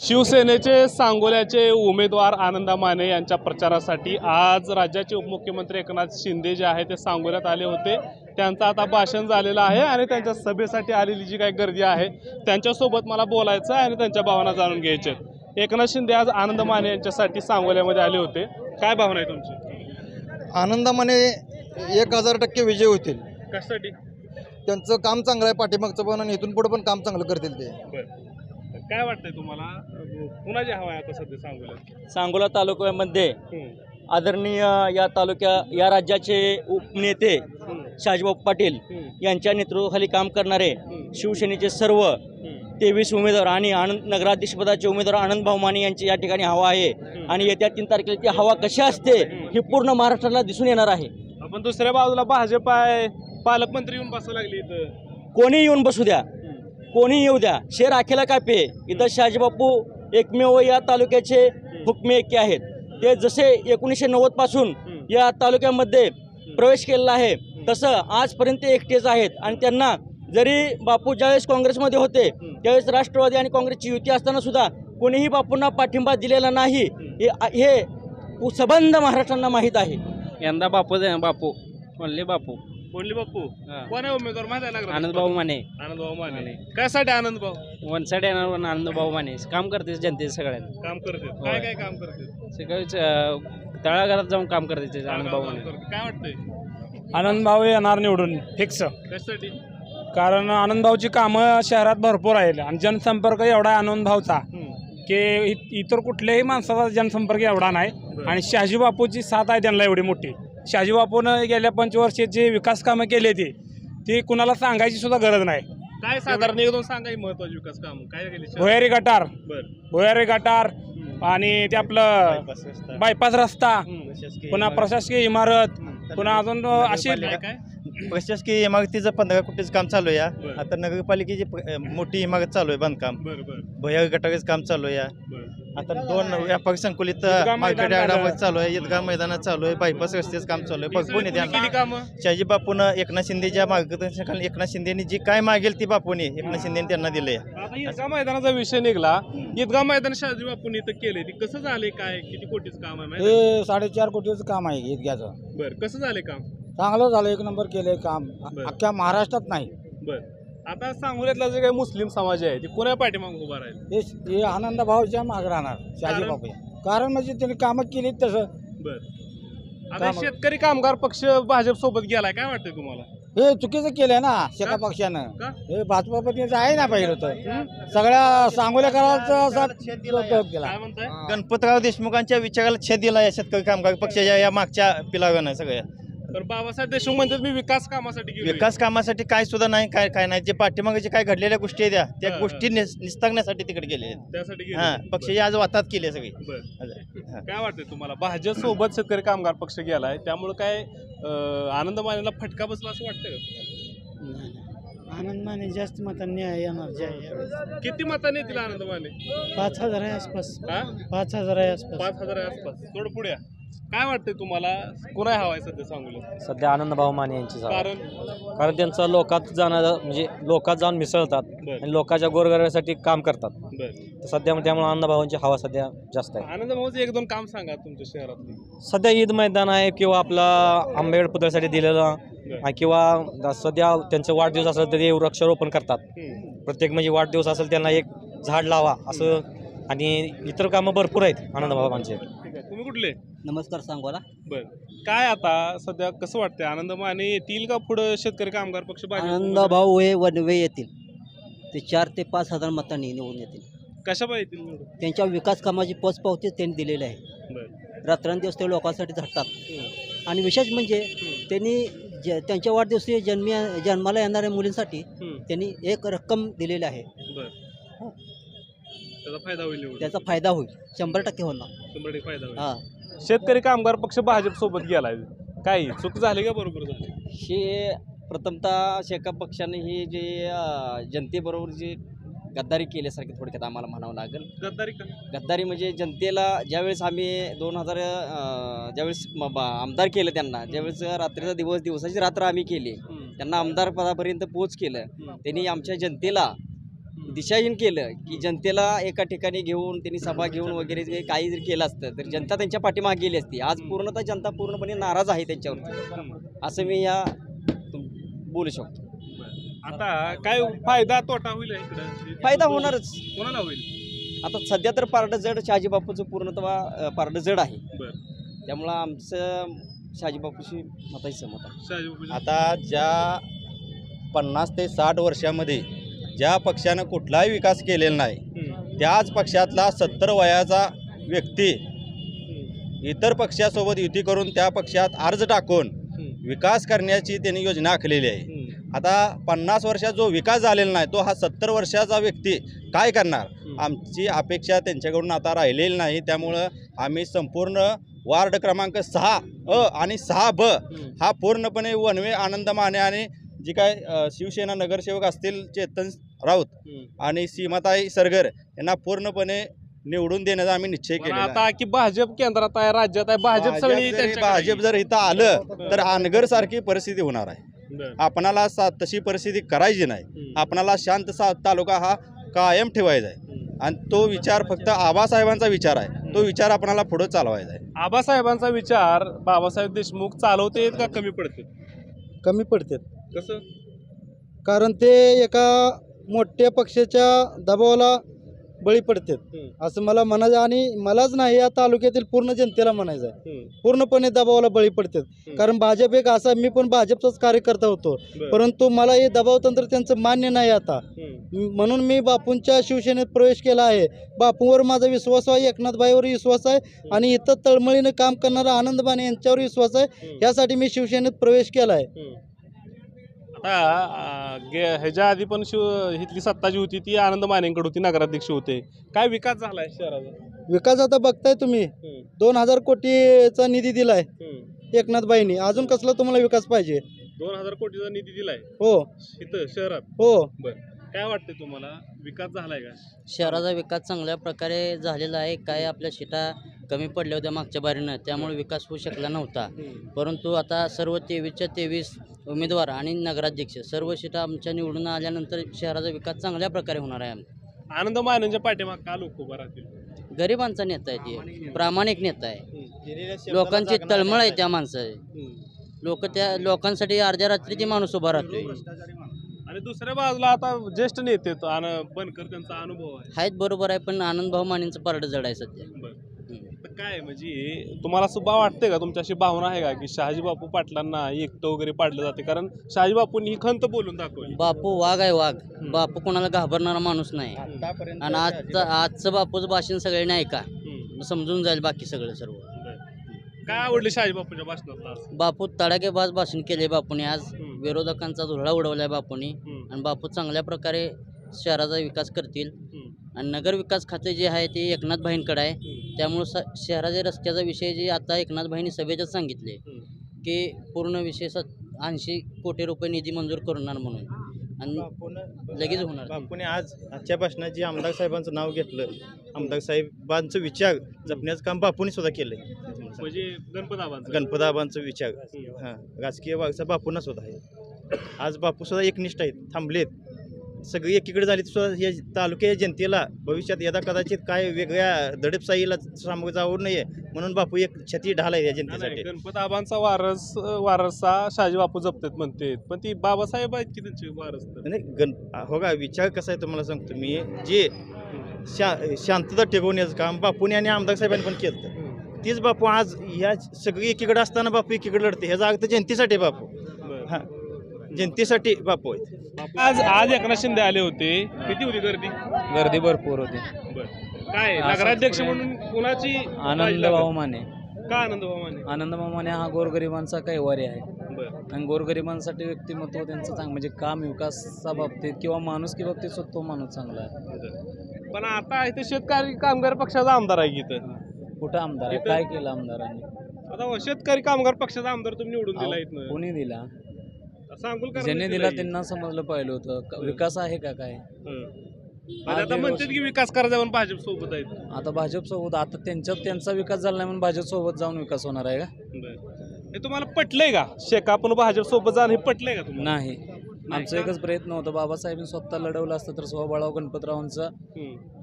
शिवसेनेचे सांगोल्याचे उमेदवार आनंदा माने यांच्या प्रचारासाठी आज राज्याचे उपमुख्यमंत्री एकनाथ शिंदे जे आहे ते सांगोल्यात आले होते. त्यांचं आता भाषण झालेलं आहे आणि त्यांच्या सभेसाठी आलेली जी काही गर्दी आहे त्यांच्यासोबत मला बोलायचं आहे आणि त्यांच्या भावना जाणून घ्यायच्या. एकनाथ शिंदे आज आनंद माने यांच्यासाठी सांगोल्यामध्ये आले होते. काय भावना आहे तुमची? आनंदामाने एक हजार टक्के विजय होतील. कशासाठी? त्यांचं काम चांगलं आहे पाठीमागचं पण आणि इथून पुढे पण काम चांगलं करतील ते. काय वाटतंय तुम्हाला? कुणाची हवा आहे आता सध्या सांगोल्यात सांगोला तालुक्यामध्ये आदरणीय या तालुक्या या राज्याचे उपनेते शहाजीबाबू पाटील यांच्या नेतृत्वाखाली काम करणारे शिवसेनेचे सर्व. तेवीस उमेदवार आणि आनंद नगराध्यक्षपदाचे उमेदवार आनंद भाऊ माने यांची या ठिकाणी हवा आहे. आणि येत्या तीन तारखेला ती हवा कशी असते हे पूर्ण महाराष्ट्राला दिसून येणार आहे. आपण दुसऱ्या बाजूला भाजप आहे. पालकमंत्री येऊन बसावं लागली इथं. कोणी येऊन बसू द्या? कोणी येऊ द्या. शेर आखेला कापे इथं शहाजीबापू एकमेव या तालुक्याचे हुकमे एके आहेत. ते जसे एकोणीसशे नव्वदपासून या तालुक्यामध्ये प्रवेश केलेला आहे तसं आजपर्यंत ते एकटेच आहेत. आणि त्यांना जरी बापू ज्यावेळेस काँग्रेसमध्ये होते त्यावेळेस राष्ट्रवादी आणि काँग्रेसची युती असताना सुद्धा कोणीही बापूंना पाठिंबा दिलेला नाही. हे हे सबंध महाराष्ट्रांना माहीत आहे. यंदा बापू बापू. म्हणले बापू. बोलले बाप्पू हा. कोण आहे उमेदवार माहिती आहे ना आनंद भाऊ माने. आनंद भाऊ माने. कशासाठी आनंद भाऊ वन साईड येणार पण आनंद भाऊ माने. काम करते जनते सगळ्यांना काम करते काय काय काम करते सगळेच अं, तळागाळात जाऊन काम करते ते आनंद भाऊ माने. काय वाटतंय? आनंद भाऊ येणार निवडून फिक्स कशासाठी? कारण आनंद भाऊची कामं शहरात भरपूर आहेत आणि जनसंपर्क एवढा आहे आनंद भाऊचा. की इ- इतर कुठल्याही माणसाचा जनसंपर्क एवढा नाही. आणि शहाजी बापूची साथ आहे त्यांना एवढी मोठी. शहाजी बापूनं गेल्या पंचवर्षीत जे विकास कामं केली ती ती कुणाला सांगायची सुद्धा गरज नाही. काय साधारण एक दोन सांगा ही महत्वाची विकास काम. काय केली भुयारी गटार. बर. भुयारी गटार आणि ते आपलं बायपास रस्ता. पुन्हा प्रशासकीय इमारत पुन्हा अजून अशी काय? प्रशासकीय इमारतीचं पंधरा कोटीचं काम चालू आहे. या. आता नगरपालिकेची प- मोठी इमारत चालू आहे बांधकाम. बर बर. भैया गटारीचं काम चालू आहे या. आता दोन व्यापारी संकुलित मार्केट झालं. चालू आहे. ईदगाह मैदानात चालू आहे. बायपास रस्त्याचं काम चालू आहे. भरपूर ही निधी कामं? शहाजी बापूनं एकनाथ शिंदेच्या मार्गदर्शनाखाली एकनाथ शिंदेनी जी काय मागेल ती बापूने एकनाथ शिंदेने त्यांना दिले आता ईदगाह मैदानाचा विषय निघला. ईदगाह मैदान शहाजी बापून इथं केले ते कसं झाले काय किती कोटीचं काम आहे माहिती? हे साडेचार कोटीचं काम आहे ईदग्याचं बर कसं झाले काम? चांगलं झालं एक नंबर केलंय काम. बरं. अख्ख्या महाराष्ट्रात नाही. बर. आता सांगोल्यातला जे काही मुस्लिम समाज आहे ते कोण्या पाठीमाग उभा राहील? हे हे आनंद भाऊच्या मागे राहणार शहाजी कारण? बापू कारण म्हणजे त्यांनी कामं केली तसं. बर. आता कामं- शेतकरी कामगार पक्ष भाजप सोबत गेलाय काय वाटतंय तुम्हाला? हे चुकीचं केलंय ना शेका का? पक्षानं? हे भाजपापतीचं आहे ना पहिलं तर. सगळ्या सांगोलेकरांचा असा उपयोग केला. काय म्हणताय? गणपतराव देशमुखांच्या विचाराला छेद दिला या शेतकरी कामगार पक्षाच्या या मागच्या पिलाव्यानं सगळ्या. तर बाबासाहेब देशमुख म्हणतात मी विकास कामासाठी गेलोय. विकास कामासाठी काय सुद्धा नाही काय काय नाही जे पाठीमागे जे काय घडलेल्या गोष्टी आहेत त्या त्या. गोष्टी निस- निस्तारण्यासाठी तिकडे गेले आहेत त्यासाठी गेलोय. हा पक्षाची आज वातात केली सगळी बर हा. काय वाटतंय तुम्हाला भाजप सोबत शेतकरी कामगार पक्ष गेलाय त्यामुळे काय अं, आनंद मानेला फटका बसला असं वाटतंय का? आनंद माने जास्त मतांनी येणार जे आहे. किती मतांनी येतील आनंद माने पाच हजार आहे आसपास हा पाच हजार आहे आसपास पाच हजार आहे आसपास थोडं पुढे या. काय वाटतंय तुम्हाला? कोणा हवाय सध्या सांगूला सध्या आनंद भाऊ माने यांची कारण? कारण त्यांचं लोकात जाणं म्हणजे लोकात जाऊन मिसळतात बर. आणि लोकांच्या गोरगरण्यासाठी काम करतात. बर. तर सध्या त्यामुळे आनंदभावांची हवा सध्या जास्त आहे. आनंद भाऊचं एक दोन काम सांगा तुमच्या शहरातली. सध्या ईद मैदान आहे किंवा आपला आंबेड पुतळ्यासाठी दिलेलं बर. किंवा सध्या त्यांचं वाढदिवस असेल तर ते वृक्षारोपण करतात. हम्म. प्रत्येक म्हणजे वाढदिवस असेल त्यांना एक झाड लावा असं आणि इतर कामं भरपूर आहेत आहे तुम्ही कुठले? नमस्कार सांगोला बर. काय आता? सध्या कसं वाटतंय? आनंद माने येतील का पुढे शेतकरी कामगार पक्ष भाजप आनंद सोबत? भाऊ हे वनवे येतील. ते चार ते पाच हजार मतांनी निवडून येतील. कशा पाहिजे येतील निवडून? त्यांच्या विकास कामाची पोचपावती त्यांनी दिलेली आहे. बर. रात्रंदिवस ते लोकांसाठी झटतात. हम्म. आणि विशेष म्हणजे त्यांनी ज त्यांच्या वाढदिवशी जन्मी जन्माला येणाऱ्या मुलींसाठी हम्म. त्यांनी एक रक्कम दिलेली आहे. बर. त्याचा फायदा होईल निवडून. त्याचा फायदा होईल. शंभर टक्के होणार. शंभर टक्के फायदा होईल. हा. शेतकरी कामगार पक्ष भाजप सोबत गेलाय? काय चूक झाली का बरोबर झाली? हे प्रथमतः शेका पक्षाने ही जे अं, जनतेबरोबर जी गद्दारी केल्यासारखी थोडक्यात आम्हाला म्हणावं लागेल. गद्दारी का? गद्दारी म्हणजे जनतेला ज्यावेळेस आम्ही दोन हजार ज्यावेळेस म- ब- आमदार केलं त्यांना ज्यावेळेस रात्रीचा दिवस दिवसाची रात्र आम्ही केली हम्म. त्यांना आमदार पदापर्यंत पोच केलं. हम्म. त्यांनी आमच्या जनतेला दिशाहीन केलं की जनतेला एका ठिकाणी घेऊन त्यांनी सभा घेऊन वगैरे जे काही जर केलं असतं तर जनता त्यांच्या पाठीमागे गेली असती. आज पूर्णतः जनता पूर्णपणे नाराज आहे त्यांच्यावरती असं मी या बोलू शकतो. आता काय फायदा तोटा होईल इकडे? फायदा होणारच. कोणाला होईल? आता सध्या तर पारडं जड शहाजी बापूचं पूर्णतः पारडं जड आहे. बरं. त्यामुळं आमचं शहाजी बापूशी मताची सहमत आहे. आता ज्या पन्नास ते साठ वर्षामध्ये ज्या पक्षानं कुठलाही विकास केलेला नाही. त्याच पक्षातला सत्तर वयाचा व्यक्ती इतर पक्षासोबत युती करून त्या पक्षात अर्ज टाकून. विकास करण्याची त्यांनी योजना आखलेली आहे. आता पन्नास वर्षात जो विकास झालेला नाही तो हा सत्तर वर्षाचा व्यक्ती काय करणार. आमची अपेक्षा त्यांच्याकडून आता राहिलेली नाही त्यामुळं आम्ही संपूर्ण वार्ड क्रमांक सहा अ आणि सहा ब. हा पूर्णपणे वनवे आनंद माने आणि जी काय शिवसेना नगरसेवक असतील चेतन राऊत. आणि सीमाताई सरगर यांना पूर्णपणे निवडून देण्याचा आम्ही निश्चय आहे. आता की भाजप केंद्रात आहे राज्यात आहे भाजप भाजप सगळी भाजप जर इथं आलं तर अनगर सारखी परिस्थिती होणार आहे. आपणाला सा तशी परिस्थिती करायची नाही. आपणाला शांत सा तालुका हा कायम ठेवायचा आहे. आणि तो विचार फक्त आबासाहेबांचा विचार आहे. तो विचार आपणाला पुढे चालवायचा आहे. आबासाहेबांचा विचार बाबासाहेब देशमुख चालवते का कमी पडते कमी पडतात. कसं? कारण ते एका मोठ्या पक्षाच्या दबावाला बळी पडतात. हम्म. असं मला म्हणायचं आणि मलाच नाही या तालुक्यातील पूर्ण जनतेला म्हणायचं आहे. पूर्णपणे दबावाला बळी पडतात. कारण भाजप एक असा मी पण भाजपचाच कार्यकर्ता होतो. परंतु मला हे दबाव तंत्र त्यांचं मान्य नाही आता. म्हणून मी बापूंच्या शिवसेनेत प्रवेश केला आहे. बापूंवर माझा विश्वास आहे एकनाथबाईवर विश्वास आहे आणि इथं तळमळीनं काम करणारा आनंद माने यांच्यावर विश्वास आहे. यासाठी मी शिवसेनेत प्रवेश केला आहे. आता अं, गे- ह्याच्या आधी पण शिव इथली सत्ता जी होती ती आनंद मानेंकडे होती नगराध्यक्ष होते. काय विकास झालाय शहराचा? विकास आता बघताय तुम्ही. हम्म. दोन हजार कोटीचा निधी दिलाय. हम्म. एकनाथबाईंनी. अजून कसला तुम्हाला विकास पाहिजे? दोन हजार कोटीचा निधी दिलाय? हो. इथं शहरात? हो. काय वाटतंय तुम्हाला? विकास झालाय का? शहराचा विकास चांगल्या प्रकारे झालेला आहे. काय आपल्या सीटा कमी पडल्या होत्या मागच्या बारीनं त्यामुळे विकास होऊ शकला नव्हता. परंतु आता सर्व तेवीसच्या तेवीस उमेदवार आणि नगराध्यक्ष सर्व सीटा आमच्या निवडून आल्यानंतर शहराचा विकास चांगल्या प्रकारे होणार आहे आनंद मानेंच्या पाठीमाग का लोक उभा राहतील? गरिबांचा नेता आहे ते प्रामाणिक नेता आहे. लोकांची तळमळ आहे त्या माणसाची. लोक त्या लोकांसाठी अर्ध्या रात्री ते माणूस उभा राहतोय. आणि दुसऱ्या बाजूला आता ज्येष्ठ नेते आहेत, आन- बनकर त्यांचा अनुभव आहे. आहेत बरोबर आहे पण आनंद भाऊ मानेंचं पारडं जड आहे सध्या. बरं. काय म्हणजे तुम्हाला सुद्धा वाटते का? तुमची अशी भावना आहे का? की शहाजी बापू पाटलांना एकटं वगैरे पाडलं जाते. कारण शहाजी बापूंनी ही खंत बोलून दाखवली. बापू वाघ आहे वाघ. बापू कोणाला घाबरणारा माणूस नाही. आतापर्यंत आणि आजचं आजचं बापूचं भाषण सगळ्यांनी ऐका. समजून जाईल बाकी सगळं सर्व. काय आवडले शहाजी बापूंच्या भाषणात आज? बापू तडाखेबाज भाषण केले बापूने आज. विरोधकांचा धुळा उडवलाय बापूने. आणि बापू चांगल्या प्रकारे शहराचा विकास करतील. आणि नगर विकास खाते जे आहे ते एकनाथ भाईंकडे आहे. त्यामुळं स शहराच्या रस्त्याचा विषय जे आता एकनाथ भाईंनी सभेतच सांगितले. की पूर्ण विषय सत ऐंशी कोटी रुपये निधी मंजूर करणार म्हणून. आणि लगेच होणार. बापूने आज आजच्या भाषणात जे आमदार साहेबांचं नाव घेतलं आमदार साहेबांचं विचार जपण्याचं काम बापूने सुद्धा केलंय. म्हणजे गणपताबांचा गणपताबांचं विचार. हां राजकीय वारसा बापूंना सुद्धा आहे. आज बापू सुद्धा एकनिष्ठ आहेत थांबलेत. सगळी एकीकडे झाली सुद्धा या तालुक्याच्या जनतेला भविष्यात यदा कदाचित काय वेगळ्या दडपशाहीला सामोरं जाऊ नये म्हणून बापू एक छती ढाल आहे या जनतेसाठी. गणपत आबांचा वारस वारसा शहाजी बापू जपतेत म्हणते. पण ती बाबासाहेब आहेत की त्यांचे वारस नाही गण हो का विचार कसा आहे तुम्हाला सांगतो मी. जे शा शांतता टिकवण्याचं काम बापूने आणि आमदार साहेबांनी पण केलं तीच बापू आज या सगळी एकीकडे असताना बापू एकीकडे लढते. ह्याचा अर्थ जनतेसाठी बापू. हां. जनतेसाठी बापू आहेत. आज आज एकनाथ शिंदे आले होते. किती होती गर्दी? गर्दी भरपूर होती. काय नगराध्यक्ष म्हणून कुणाची आनंद भाऊ माने का आनंद भाऊ माने आनंद भाऊ माने हा गोरगरिबांचा कैवारी आहे. बरं. आणि गोरगरिबांसाठी व्यक्तिमत्व त्यांचं चांगलं म्हणजे काम विकासाच्या बाबतीत किंवा माणुसकी बाबतीत सुद्धा तो माणूस चांगला आहे. पण आता इथे शेतकरी कामगार पक्षाचा आमदार आहे की इथं कुठं आमदार आहे? इथं- काय केलं आमदारांनी? आता शेतकरी कामगार पक्षाचा आमदार तुम्ही निवडून दिला इथनं. कोणी दिला? ज्यांनी दिला त्यांना समजलं पाहिलं होतं. विकास आहे का काय? आता आज म्हणतात की विकास करायचा पण भाजप सोबत आहेत. आता भाजप सोबत आता त्यांच्या त्यांचा विकास झाला नाही म्हणून भाजप सोबत जाऊन विकास होणार आहे का. हे तुम्हाला पटलंय का? शेका आपण भाजप सोबत जाणं हे पटलंय का तुम्हाला? नाही. आमचा एकच प्रयत्न होता. बाबासाहेबांनी स्वतः लढवलं असतं तर स्वबळाव गणपतरावांचा.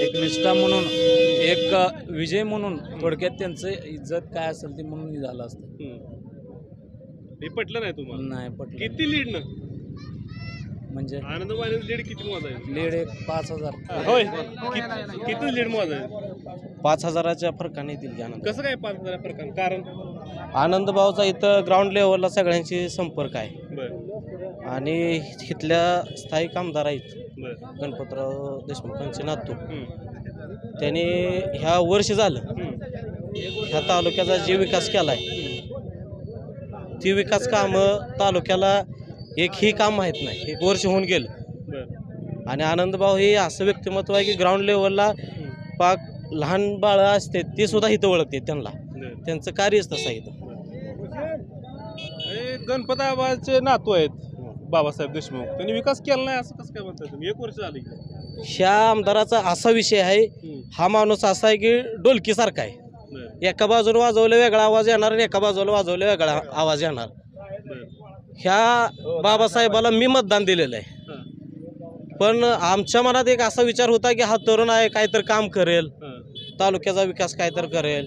एक निष्ठा म्हणून एक विजय म्हणून थोडक्यात त्यांचं इज्जत काय असेल ते म्हणून हे झालं असतं. हे पटलं नाही तुम्हाला? नाही पटलं किती लीड न? म्हणजे? आनंद माने लीड किती मोजायचं? लीड एक पाच हजार. होय. किती- किती लीड मोजायचं? पाच हजाराच्या फरकाने दिली की आनंद. कसं काय पाच हजार प्रकार कारण? आनंद भाऊचा इथं ग्राउंड लेवलला सगळ्यांशी संपर्क आहे. बर. आणि इथल्या स्थायिक आमदार आहेत. बर. गणपतराव देशमुखांचे नातू. हम्म. त्यांनी ह्या वर्ष झालं. हम्म. ह्या तालुक्याचा जे विकास केला आहे ती विकास कामं तालुक्याला एकही काम माहीत नाही. एक वर्ष होऊन गेलं. आणि आनंदभाऊ हे असं व्यक्तिमत्व आहे की ग्राउंड लेवलला पाक लहान बाळं असते ते सुद्धा इथं ओळखते त्यांना. त्यांचं कार्यच तसं आहे इथं. हे गणपती आबाचे नातू आहेत बाबासाहेब देशमुख. त्यांनी विकास केला नाही असं कसं काय म्हणताय तुम्ही? एक वर्ष झाली. ह्या आमदाराचा असा विषय आहे हा माणूस असा आहे की डोलकीसारखा आहे. एका बाजूला वाजवलं वेगळा आवाज येणार आणि एका बाजूला वाजवलं वेगळा आवाज येणार. ह्या बाबासाहेबाला मी मतदान दिलेलं आहे. पण आमच्या मनात एक असा विचार होता की हा तरुण आहे काहीतरी काम करेल. तालुक्याचा विकास काहीतरी करेल.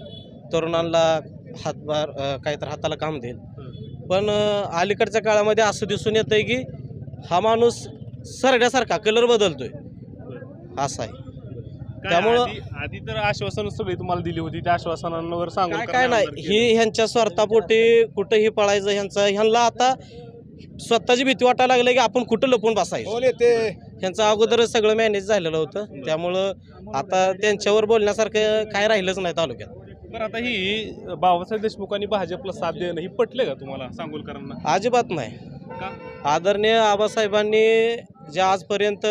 तरुणांना हातभार काहीतरी हाताला काम देईल. पण अलीकडच्या काळामध्ये असं दिसून येतंय की हा माणूस सरड्यासारखा कलर बदलतोय. असा आहे. त्यामुळं- आधी तर आश्वासन सगळी तुम्हाला दिली होती त्या आश्वासनांवर सांगून काय नाही. ही ह्यांच्या स्वार्थापोटी कुठंही पळायचं ह्यांचं ह्यांना आता स्वतःची भीती वाटायला लागली की आपण कुठं लपून बसायचं? ह्यांचं अगोदरच सगळं मॅनेज झालेलं होतं. त्यामुळं आता त्यांच्यावर बोलण्यासारखं काय राहिलंच नाही तालुक्यात. बरं आता ही बाबासाहेब देशमुखांनी भाजपला साथ देणं ही पटले का तुम्हाला सांगोलकरांना? अजिबात नाही. का? आदरणीय आबासाहेबांनी ज्या आजपर्यंत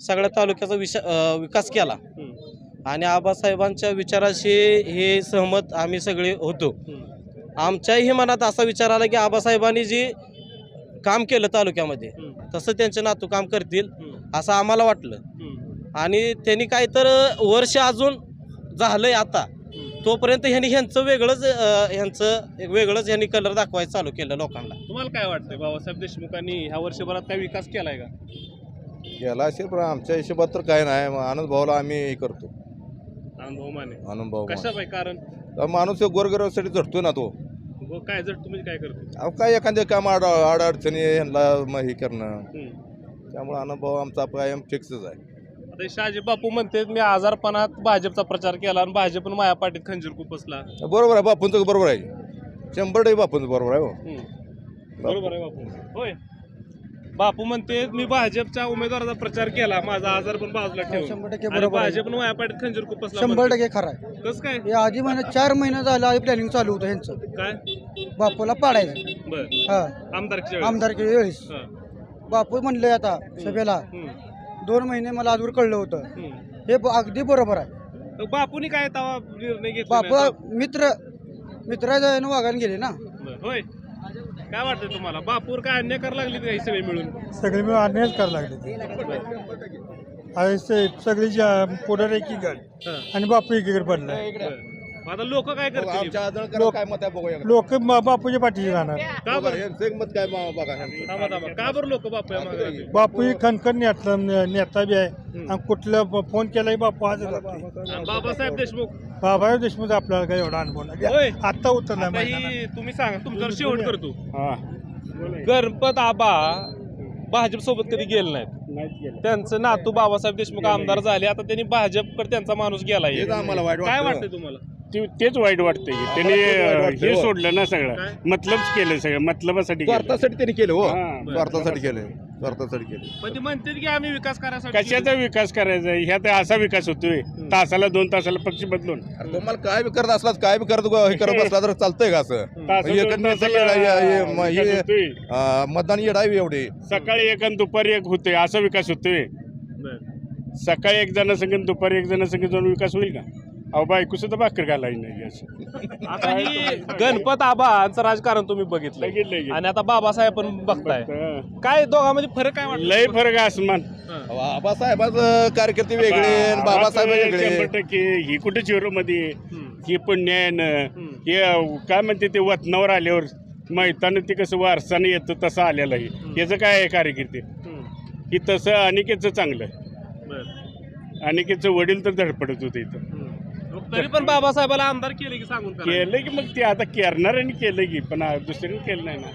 सगळ्या तालुक्याचा विशा विकास केला. आणि आबासाहेबांच्या विचाराशी हे सहमत आम्ही सगळे होतो. आमच्याही मनात असा विचार आला की आबासाहेबांनी जी काम केलं तालुक्यामध्ये तसं त्यांचे नातू काम करतील असं आम्हाला वाटलं. आणि त्यांनी काय तर वर्ष अजून झालंय आता. तोपर्यंत ह्यांनी ह्यांचं वेगळंच ह्यांचं एक वेगळंच ह्यांनी कलर दाखवायचं चालू केलं लोकांना. तुम्हाला काय वाटतंय? बाबासाहेब देशमुखांनी ह्या वर्षभरात काय विकास केलाय का? केला असेल पण आमच्या हिशोबात तर काय नाही. मग आनंद भाऊला आम्ही हे करतो. अनुभव माने. आनंद भाऊ कशा कारण? माणूस गोरगरसाठी झटतो ना तो. काय जर तुम्ही काय करतो? अहो काय एखाद्या काम आड अडचणी ह्यांना मग हे करणं. हम्म. त्यामुळे आनंद भाऊ आमचा कायम फिक्सच आहे. आता हे शहाजी बापू म्हणते मी आजारपणात भाजपचा प्रचार केला आणि भाजपनं माया पाठीत खंजीर खुपसला बरोबर आहे बापूंचं बरोबर आहे. शंभर टक्के बापूंचं बरोबर आहे हो. हम्म. बरोबर आहे बापू. होय. बापू म्हणते मी भाजपच्या उमेदवाराचा प्रचार केला माझा आजार पण बाजूला ठेवून शंभर टक्के आणि बरोबर आहे. भाजपनं माया पाठीत खंजीर खुपसला शंभर म्हणते. टक्के खरं आहे कसं काय हे आधी महिन्यात चार महिने झालं आधी प्लॅनिंग चालू होतं ह्यांचं काय बापूला पाडायचं बर हा आमदारकीच्या वेळेस. आमदारकी वेळेस हा. बापू म्हणले आता सभेला हम्म. दोन महिने मला आजवर कळलं होतं हम्म. हे ब- अगदी बरोबर आहे तर बापूनी काय तवा निर्णय घेतला बापू नाही? मित्र मित्राच्या यानं वागायला गेले ना बरं, होय काय वाटतंय तुम्हाला बापूर काय अन्याय करायला लागली काही सगळे मिळून सगळे मिळून अन्यायच करायला लागले ते सगळी पुढार एकीकडे हा. आणि बापू एकीकडे पडलाय बरं. आता लोक काय करतील? आमच्या आदळकरांचं काय मत आहे बघूया. लोक बापूच्या पाठीशी राहणार का बरं? यांचं एक मत काय मा- बघा ह्यांचं. थांबा थांबा. का बरं लोक बापू या मागे लागले? बापू ही खनखन नेता नेता बी आहे. आणि कुठलं ब- फोन केलाही बापू आज बाबासाहेब देशमुख. बाबा देशमुख आपल्याला काही एवढा अनुभव नाही. होय. आत्ता उतरला आता ही तुम्ही सांगा तुमच्यावर शेवट करतो. हा. गणपत आबा भाजप सोबत कधी गेले नाहीत. त्यांचं नातू बाबासाहेब देशमुख आमदार झाले. आता त्यांनी भाजपकडे त्यांचा माणूस गेलाय. हेच आम्हाला वाईट काय वाटतं. वाटतंय तुम्हाला? ते- तेच वाईट वाटतंय. की त्यांनी हे हो. सोडलं ना सगळं. काय? मतलबच केलं सगळं. मतलबासाठी केलं. स्वार्थासाठी त्यांनी केलं हो. हा. स्वार्थासाठी केलं. स्वार्थासाठी केलं. पण ते म्हणतात की आम्ही विकास करायसाठी कशाचा विकास करायचा? ह्यात असा विकास होतोय. तासाला दोन तासाला पक्ष बदलून. अरे तुम्हाला काय बी करत असलात काय बी करत हे करत बसला तर चालतंय का असं? तासाला हे दोन करण्याचं तासाला येडा- हे- हे- म- विकास हे- होतोय. अं, मतदान येडावी एवढे. सकाळी एक आणि दुपारी एक होतोय. असा विकास होतोय. सकाळी एक जण संगीत दुपारी एक जण संगीत जाऊन विकास होईल का? अहो बायको सुद्धा भाकर घालायची नाही असं आता ही गणपत आबाचं राजकारण तुम्ही की. आणि आता बाबासाहेब पण बघताय. हं. काय दोघांमध्ये फरक काय वाटतं लय फरक आहे आसमान बाबासाहेबाचं कार्यकर्ते वेगळे आणि बाबासाहेब वेगळे. टक्के ही कुठे चिरो मध्ये हम्म. ही पुण्यानं हम्म. हे काय म्हणते ते वतनावर आल्यावर मैतानं ते कसं वारसानं येतं तसं आलेलं आहे. याचं काय आहे कारकिर्दी? की तसं अनिकेतचं चांगलं बर. अनिकेतचं वडील तर धडपडत होते इथं. तरी पण बाबासाहेबाला आमदार केले की सांगून केलं की मग ते आता करणाऱ्यांनी केलं की पण दुसऱ्यांनी केलं नाही ना.